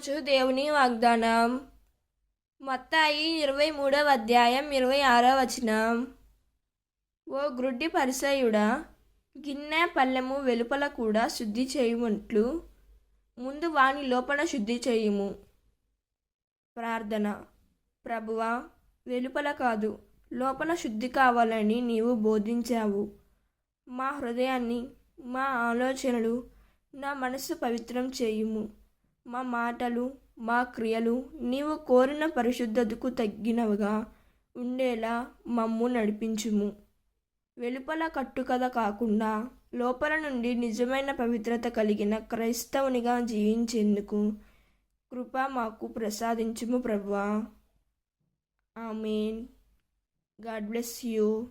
అనొచ్చు దేవుని వాగ్దానం. మత్తాయి ఇరవై మూడవ అధ్యాయం ఇరవై ఆరో వచనం. ఓ గ్రుడ్డి పరిసయుడా గిన్నె పల్లెము వెలుపల కూడా శుద్ధి చేయుమంట్లు. ముందు వాని లోపల శుద్ధి చేయుము. ప్రార్థన. ప్రభువా వెలుపల కాదు లోపల శుద్ధి కావాలని నీవు బోధించావు. మా హృదయాన్ని మా ఆలోచనలు నా మనసు పవిత్రం చేయుము. మా మాటలు మా క్రియలు నీవు కోరిన పరిశుద్ధతకు తగ్గినవిగా ఉండేలా మమ్ము నడిపించుము. వెలుపల కట్టుకథ కాకుండా లోపల నుండి నిజమైన పవిత్రత కలిగిన క్రైస్తవునిగా జీవించేందుకు కృప మాకు ప్రసాదించుము ప్రభువా ఆమెన్. God bless you.